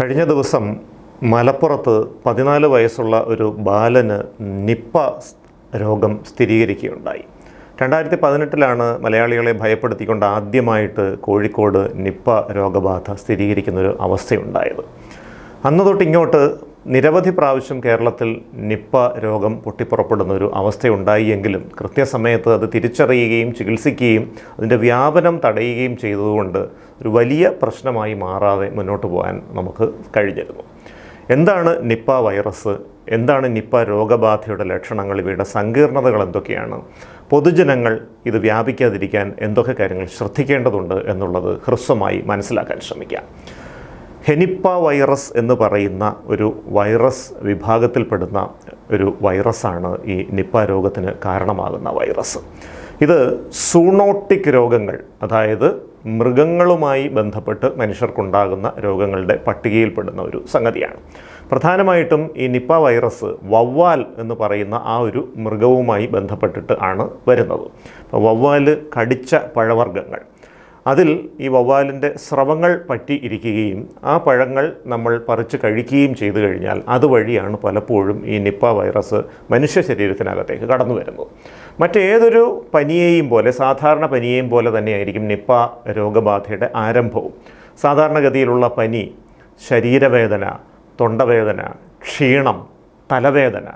കഴിഞ്ഞ ദിവസം മലപ്പുറത്ത് പതിനാല് വയസ്സുള്ള ഒരു ബാലന് നിപ്പ രോഗം സ്ഥിരീകരിക്കുകയുണ്ടായി. രണ്ടായിരത്തി പതിനെട്ടിലാണ് മലയാളികളെ ഭയപ്പെടുത്തിക്കൊണ്ട് ആദ്യമായിട്ട് കോഴിക്കോട് നിപ്പ രോഗബാധ സ്ഥിരീകരിക്കുന്നൊരു അവസ്ഥയുണ്ടായത്. അന്ന് തൊട്ട് ഇങ്ങോട്ട് നിരവധി പ്രാവശ്യം കേരളത്തിൽ നിപ്പ രോഗം പൊട്ടിപ്പുറപ്പെടുന്ന ഒരു അവസ്ഥയുണ്ടായി എങ്കിലും കൃത്യസമയത്ത് അത് തിരിച്ചറിയുകയും ചികിത്സിക്കുകയും അതിന്റെ വ്യാപനം തടയുകയും ചെയ്തതുകൊണ്ട് ഒരു വലിയ പ്രശ്നമായി മാറാതെ മുന്നോട്ട് പോകാൻ നമുക്ക് കഴിഞ്ഞിരുന്നു. എന്താണ് നിപ്പ വൈറസ്? എന്താണ് നിപ്പ രോഗബാധയുടെ ലക്ഷണങ്ങൾ? ഇവയുടെ സങ്കീർണതകൾ എന്തൊക്കെയാണ്? പൊതുജനങ്ങൾ ഇത് വ്യാപിക്കാതിരിക്കാൻ എന്തൊക്കെ കാര്യങ്ങൾ ശ്രദ്ധിക്കേണ്ടതുണ്ട് എന്നുള്ളത് ഹ്രസ്വമായി മനസ്സിലാക്കാൻ ശ്രമിക്കാം. ഹെനിപ്പ വൈറസ് എന്ന് പറയുന്ന ഒരു വൈറസ് വിഭാഗത്തിൽപ്പെടുന്ന ഒരു വൈറസാണ് ഈ നിപ്പ രോഗത്തിന് കാരണമാകുന്ന വൈറസ്. ഇത് സൂണോട്ടിക് രോഗങ്ങൾ അതായത് മൃഗങ്ങളുമായി ബന്ധപ്പെട്ട് മനുഷ്യർക്കുണ്ടാകുന്ന രോഗങ്ങളുടെ പട്ടികയിൽപ്പെടുന്ന ഒരു സംഗതിയാണ്. പ്രധാനമായിട്ടും ഈ നിപ്പ വൈറസ് വവ്വാൽ എന്ന് പറയുന്ന ആ ഒരു മൃഗവുമായി ബന്ധപ്പെട്ടിട്ട് ആണ് വരുന്നത്. വവ്വാൽ കടിച്ച പഴവർഗങ്ങൾ അതിൽ ഈ വവ്വാലിന്റെ സ്രവങ്ങൾ പറ്റി ഇരിക്കുകയും ആ പഴങ്ങൾ നമ്മൾ പറിച്ച് കഴിക്കുകയും ചെയ്തു കഴിഞ്ഞാൽ അതുവഴിയാണ് പലപ്പോഴും ഈ നിപ്പ വൈറസ് മനുഷ്യ ശരീരത്തിനകത്തേക്ക് കടന്നു വരുന്നത്. മറ്റേതൊരു പനിയെയും പോലെ സാധാരണ പനിയെയും പോലെ തന്നെയായിരിക്കും നിപ്പ രോഗബാധയുടെ ആരംഭവും. സാധാരണഗതിയിലുള്ള പനി ശരീരവേദന തൊണ്ടവേദന ക്ഷീണം തലവേദന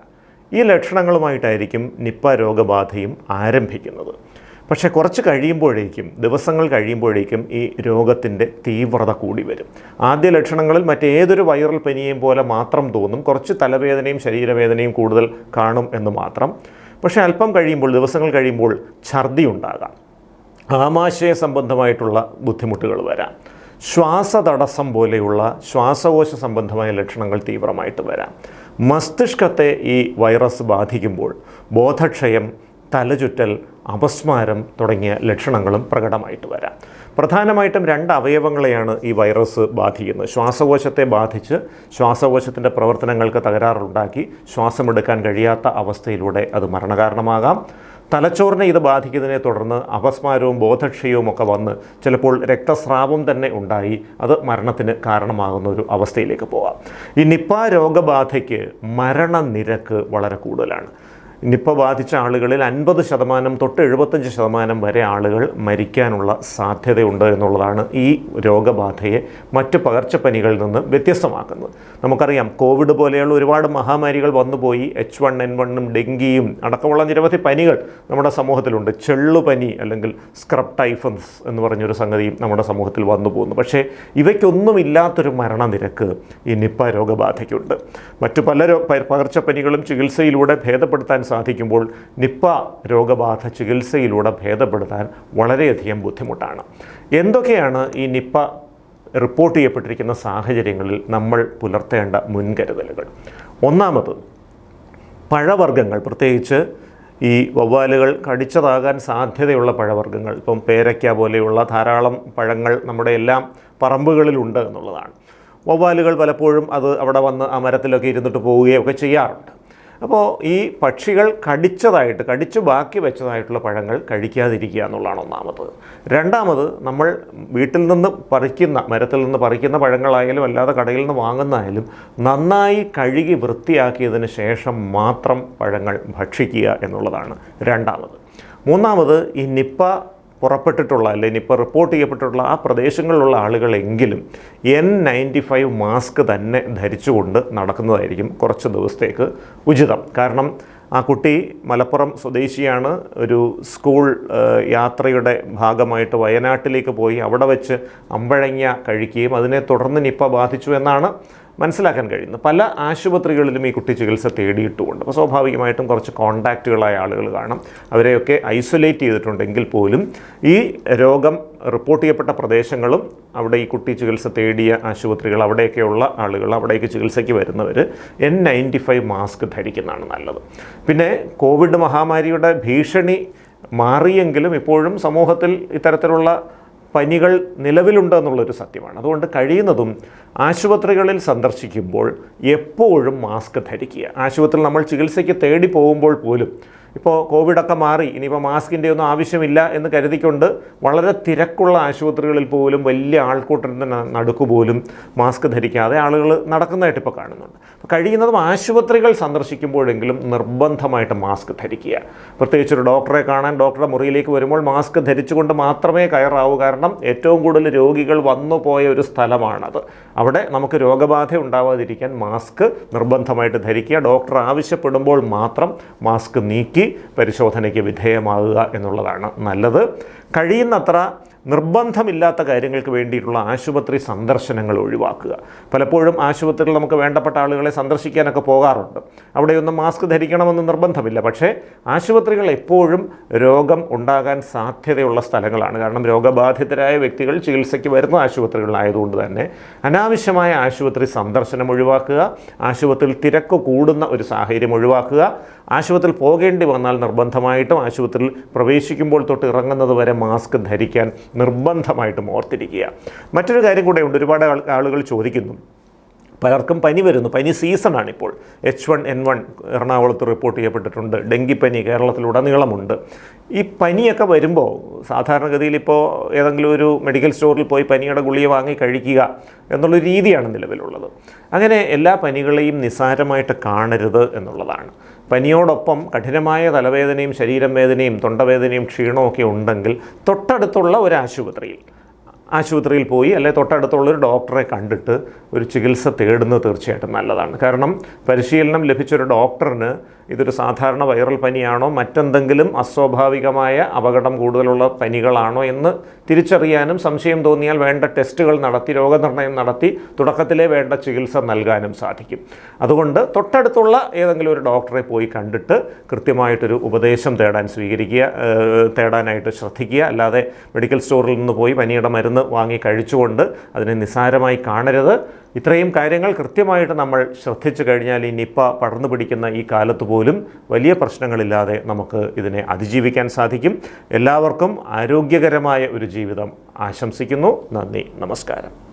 ഈ ലക്ഷണങ്ങളുമായിട്ടായിരിക്കും നിപ്പ രോഗബാധയും ആരംഭിക്കുന്നത്. പക്ഷേ കുറച്ച് കഴിയുമ്പോഴേക്കും ദിവസങ്ങൾ കഴിയുമ്പോഴേക്കും ഈ രോഗത്തിന്റെ തീവ്രത കൂടി വരും. ആദ്യ ലക്ഷണങ്ങളിൽ മറ്റേതൊരു വൈറൽ പനിയെയും പോലെ മാത്രം തോന്നും. കുറച്ച് തലവേദനയും ശരീരവേദനയും കൂടുതൽ കാണും എന്ന് മാത്രം. പക്ഷേ അല്പം കഴിയുമ്പോൾ ദിവസങ്ങൾ കഴിയുമ്പോൾ ഛർദി ഉണ്ടാകാം ആമാശയ സംബന്ധമായിട്ടുള്ള ബുദ്ധിമുട്ടുകൾ വരാം. ശ്വാസതടസ്സം പോലെയുള്ള ശ്വാസകോശ സംബന്ധമായ ലക്ഷണങ്ങൾ തീവ്രമായിട്ട് വരാം. മസ്തിഷ്കത്തെ ഈ വൈറസ് ബാധിക്കുമ്പോൾ ബോധക്ഷയം തലചുറ്റൽ അപസ്മാരം തുടങ്ങിയ ലക്ഷണങ്ങളും പ്രകടമായിട്ട് വരാം. പ്രധാനമായിട്ടും രണ്ട് അവയവങ്ങളെയാണ് ഈ വൈറസ് ബാധിക്കുന്നത്. ശ്വാസകോശത്തെ ബാധിച്ച് ശ്വാസകോശത്തിന്റെ പ്രവർത്തനങ്ങൾക്ക് തകരാറുണ്ടാക്കി ശ്വാസമെടുക്കാൻ കഴിയാത്ത അവസ്ഥയിലൂടെ അത് മരണകാരണമാകാം. തലച്ചോറിനെ ഇത് ബാധിക്കുന്നതിനെ തുടർന്ന് അപസ്മാരവും ബോധക്ഷയവും ഒക്കെ വന്ന് ചിലപ്പോൾ രക്തസ്രാവം തന്നെ ഉണ്ടായി അത് മരണത്തിന് കാരണമാകുന്ന ഒരു അവസ്ഥയിലേക്ക് പോകാം ഈ നിപ്പ രോഗബാധയ്ക്ക് മരണനിരക്ക് വളരെ കൂടുതലാണ്. നിപ്പ ബാധിച്ച ആളുകളിൽ അൻപത് ശതമാനം തൊട്ട് എഴുപത്തഞ്ച് ശതമാനം വരെ ആളുകൾ മരിക്കാനുള്ള സാധ്യതയുണ്ട് എന്നുള്ളതാണ് ഈ രോഗബാധയെ മറ്റ് പകർച്ചപ്പനികളിൽ നിന്ന് വ്യത്യസ്തമാക്കുന്നത്. നമുക്കറിയാം കോവിഡ് പോലെയുള്ള ഒരുപാട് മഹാമാരികൾ വന്നുപോയി. എച്ച് വൺ എൻ വണ്ണും ഡെങ്കിയും അടക്കമുള്ള നിരവധി പനികൾ നമ്മുടെ സമൂഹത്തിലുണ്ട്. ചെള്ളുപനി അല്ലെങ്കിൽ സ്ക്രബ് ടൈഫൻസ് എന്ന് പറഞ്ഞൊരു സംഗതിയും നമ്മുടെ സമൂഹത്തിൽ വന്നു പോകുന്നു. പക്ഷേ ഇവയ്ക്കൊന്നുമില്ലാത്തൊരു മരണനിരക്ക് ഈ നിപ്പ രോഗബാധയ്ക്കുണ്ട്. മറ്റു പല പകർച്ചപ്പനികളും ചികിത്സയിലൂടെ ഭേദപ്പെടുത്താൻ സാധിക്കുമ്പോൾ നിപ്പ രോഗബാധ ചികിത്സയിലൂടെ ഭേദപ്പെടുത്താൻ വളരെയധികം ബുദ്ധിമുട്ടാണ്. എന്തൊക്കെയാണ് ഈ നിപ്പ റിപ്പോർട്ട് ചെയ്യപ്പെട്ടിരിക്കുന്ന സാഹചര്യങ്ങളിൽ നമ്മൾ പുലർത്തേണ്ട മുൻകരുതലുകൾ? ഒന്നാമത് പഴവർഗങ്ങൾ പ്രത്യേകിച്ച് ഈ വവ്വാലുകൾ കടിച്ചതാകാൻ സാധ്യതയുള്ള പഴവർഗങ്ങൾ ഇപ്പം പേരയ്ക്ക പോലെയുള്ള ധാരാളം പഴങ്ങൾ നമ്മുടെ എല്ലാം പറമ്പുകളിലുണ്ട് എന്നുള്ളതാണ്. വവ്വാലുകൾ പലപ്പോഴും അത് അവിടെ വന്ന് ആ മരത്തിലൊക്കെ ഇരുന്നിട്ട് പോവുകയൊക്കെ ചെയ്യാറുണ്ട്. അപ്പോൾ ഈ പക്ഷികൾ കടിച്ചതായിട്ട് കടിച്ചു ബാക്കി വെച്ചതായിട്ടുള്ള പഴങ്ങൾ കഴിക്കാതിരിക്കുക എന്നുള്ളതാണ് ഒന്നാമത്. രണ്ടാമത് നമ്മൾ വീട്ടിൽ നിന്ന് പറിക്കുന്ന മരത്തിൽ നിന്ന് പറിക്കുന്ന പഴങ്ങളായാലും അല്ലാതെ കടയിൽ നിന്ന് വാങ്ങുന്നതായാലും നന്നായി കഴുകി വൃത്തിയാക്കിയതിന് ശേഷം മാത്രം പഴങ്ങൾ ഭക്ഷിക്കുക എന്നുള്ളതാണ് രണ്ടാമത്. മൂന്നാമത് ഈ നിപ്പ പുറപ്പെട്ടിട്ടുള്ള അല്ലെങ്കിൽ ഇപ്പോൾ റിപ്പോർട്ട് ചെയ്യപ്പെട്ടിട്ടുള്ള ആ പ്രദേശങ്ങളിലുള്ള ആളുകളെങ്കിലും എൻ നയന്റി ഫൈവ് മാസ്ക് തന്നെ ധരിച്ചുകൊണ്ട് നടക്കുന്നതായിരിക്കും കുറച്ച് ദിവസത്തേക്ക് ഉചിതം. കാരണം ആ കുട്ടി മലപ്പുറം സ്വദേശിയാണ്. ഒരു സ്കൂൾ യാത്രയുടെ ഭാഗമായിട്ട് വയനാട്ടിലേക്ക് പോയി അവിടെ വെച്ച് അമ്പഴങ്ങ കഴിക്കുകയും അതിനെ തുടർന്ന് നിപ്പ ബാധിച്ചു എന്നാണ് മനസ്സിലാക്കാൻ കഴിയുന്നു. പല ആശുപത്രികളിലും ഈ കുട്ടി ചികിത്സ തേടിയിട്ടുമുണ്ട്. അപ്പോൾ സ്വാഭാവികമായിട്ടും കുറച്ച് കോണ്ടാക്റ്റുകളായ ആളുകൾ കാണും. അവരെയൊക്കെ ഐസൊലേറ്റ് ചെയ്തിട്ടുണ്ടെങ്കിൽ പോലും ഈ രോഗം റിപ്പോർട്ട് ചെയ്യപ്പെട്ട പ്രദേശങ്ങളും അവിടെ ഈ കുട്ടി ചികിത്സ തേടിയ ആശുപത്രികൾ അവിടെയൊക്കെയുള്ള ആളുകൾ അവിടേക്ക് ചികിത്സയ്ക്ക് വരുന്നവർ എൻ നയന്റി ഫൈവ് മാസ്ക് ധരിക്കുന്നതാണ് നല്ലത്. പിന്നെ കോവിഡ് മഹാമാരിയുടെ ഭീഷണി മാറിയെങ്കിലും ഇപ്പോഴും സമൂഹത്തിൽ ഇത്തരത്തിലുള്ള പനികൾ നിലവിലുണ്ട് എന്നുള്ളൊരു സത്യമാണ്. അതുകൊണ്ട് കഴിയുന്നതും ആശുപത്രികളിൽ സന്ദർശിക്കുമ്പോൾ എപ്പോഴും മാസ്ക് ധരിക്കുക. ആശുപത്രിയിൽ നമ്മൾ ചികിത്സയ്ക്ക് തേടി പോകുമ്പോൾ പോലും ഇപ്പോൾ കോവിഡൊക്കെ മാറി ഇനിയിപ്പോൾ മാസ്കിന്റെ ഒന്നും ആവശ്യമില്ല എന്ന് കരുതിക്കൊണ്ട് വളരെ തിരക്കുള്ള ആശുപത്രികളിൽ പോലും വലിയ ആൾക്കൂട്ടത്തിന്റെ നടുക്ക് പോലും മാസ്ക് ധരിക്കാതെ ആളുകൾ നടക്കുന്നതായിട്ട് ഇപ്പോൾ കാണുന്നുണ്ട്. അപ്പോൾ കഴിയുന്നതും ആശുപത്രികൾ സന്ദർശിക്കുമ്പോഴെങ്കിലും നിർബന്ധമായിട്ട് മാസ്ക് ധരിക്കുക. പ്രത്യേകിച്ച് ഒരു ഡോക്ടറെ കാണാൻ ഡോക്ടറുടെ മുറിയിലേക്ക് വരുമ്പോൾ മാസ്ക് ധരിച്ചുകൊണ്ട് മാത്രമേ കയറാവൂ. കാരണം ഏറ്റവും കൂടുതൽ രോഗികൾ വന്നു പോയ ഒരു സ്ഥലമാണത്. അവിടെ നമുക്ക് രോഗബാധ ഉണ്ടാവാതിരിക്കാൻ മാസ്ക് നിർബന്ധമായിട്ട് ധരിക്കുക. ഡോക്ടർ ആവശ്യപ്പെടുമ്പോൾ മാത്രം മാസ്ക് നീക്കി പരിശോധനയ്ക്ക് വിധേയമാകുക എന്നുള്ളതാണ് നല്ലത്. കഴിയുന്നത്ര നിർബന്ധമില്ലാത്ത കാര്യങ്ങൾക്ക് വേണ്ടിയിട്ടുള്ള ആശുപത്രി സന്ദർശനങ്ങൾ ഒഴിവാക്കുക. പലപ്പോഴും ആശുപത്രിയിൽ നമുക്ക് വേണ്ടപ്പെട്ട ആളുകളെ സന്ദർശിക്കാനൊക്കെ പോകാറുണ്ട്. അവിടെയൊന്നും മാസ്ക് ധരിക്കണമെന്ന് നിർബന്ധമില്ല. പക്ഷേ ആശുപത്രികൾ എപ്പോഴും രോഗം ഉണ്ടാകാൻ സാധ്യതയുള്ള സ്ഥലങ്ങളാണ്. കാരണം രോഗബാധിതരായ വ്യക്തികൾ ചികിത്സയ്ക്ക് വരുന്ന ആശുപത്രികളായതുകൊണ്ട് തന്നെ അനാവശ്യമായ ആശുപത്രി സന്ദർശനം ഒഴിവാക്കുക ആശുപത്രിയിൽ തിരക്ക് കൂടുന്ന ഒരു സാഹചര്യം ഒഴിവാക്കുക ആശുപത്രിയിൽ പോകേണ്ടി വന്നാൽ നിർബന്ധമായിട്ടും ആശുപത്രിയിൽ പ്രവേശിക്കുമ്പോൾ തൊട്ട് ഇറങ്ങുന്നത് വരെ മാസ്ക് ധരിക്കാൻ നിർബന്ധമായിട്ടും ഓർത്തിരിക്കുക. മറ്റൊരു കാര്യം കൂടെ ഉണ്ട്. ഒരുപാട് ആളുകൾ ചോദിക്കുന്നു. പലർക്കും പനി വരുന്നു. പനി സീസണാണിപ്പോൾ. എച്ച് വൺ എൻ വൺ എറണാകുളത്ത് റിപ്പോർട്ട് ചെയ്യപ്പെട്ടിട്ടുണ്ട്. ഡെങ്കിപ്പനി കേരളത്തിലുടനീളമുണ്ട്. ഈ പനിയൊക്കെ വരുമ്പോൾ സാധാരണഗതിയിൽ ഇപ്പോൾ ഏതെങ്കിലും ഒരു മെഡിക്കൽ സ്റ്റോറിൽ പോയി പനിയുടെ ഗുളിക വാങ്ങി കഴിക്കുക എന്നുള്ള രീതിയാണ് നിലവിലുള്ളത്. അങ്ങനെ എല്ലാ പനികളെയും നിസ്സാരമായിട്ട് കാണരുത് എന്നുള്ളതാണ്. പനിയോടൊപ്പം കഠിനമായ തലവേദനയും ശരീരം വേദനയും തൊണ്ടവേദനയും ക്ഷീണമൊക്കെ ഉണ്ടെങ്കിൽ തൊട്ടടുത്തുള്ള ഒരു ആശുപത്രിയിൽ ആശുപത്രിയിൽ പോയി അല്ലെ തൊട്ടടുത്തുള്ളൊരു ഡോക്ടറെ കണ്ടിട്ട് ഒരു ചികിത്സ തേടുന്നത് തീർച്ചയായിട്ടും നല്ലതാണ്. കാരണം പരിശീലനം ലഭിച്ചൊരു ഡോക്ടറിന് ഇതൊരു സാധാരണ വൈറൽ പനിയാണോ? മറ്റെന്തെങ്കിലും അസ്വാഭാവികമായ അപകടം കൂടുതലുള്ള പനികളാണോ എന്ന് തിരിച്ചറിയാനും സംശയം തോന്നിയാൽ വേണ്ട ടെസ്റ്റുകൾ നടത്തി രോഗനിർണയം നടത്തി തുടക്കത്തിലെ വേണ്ട ചികിത്സ നൽകാനും സാധിക്കും. അതുകൊണ്ട് തൊട്ടടുത്തുള്ള ഏതെങ്കിലും ഒരു ഡോക്ടറെ പോയി കണ്ടിട്ട് കൃത്യമായിട്ടൊരു ഉപദേശം തേടാൻ സ്വീകരിക്കുക തേടാനായിട്ട് ശ്രദ്ധിക്കുക. അല്ലാതെ മെഡിക്കൽ സ്റ്റോറിൽ നിന്ന് പോയി പനിയുടെ മരുന്ന് വാങ്ങി കഴിച്ചുകൊണ്ട് അതിനെ നിസ്സാരമായി കാണരുത്. ഇത്രയും കാര്യങ്ങൾ കൃത്യമായിട്ട് നമ്മൾ ശ്രദ്ധിച്ചു കഴിഞ്ഞാൽ ഈ നിപ്പ പടർന്നു പിടിക്കുന്ന ഈ കാലത്ത് പോലും വലിയ പ്രശ്നങ്ങളില്ലാതെ നമുക്ക് ഇതിനെ അതിജീവിക്കാൻ സാധിക്കും. എല്ലാവർക്കും ആരോഗ്യകരമായ ഒരു ജീവിതം ആശംസിക്കുന്നു. നന്ദി. നമസ്കാരം.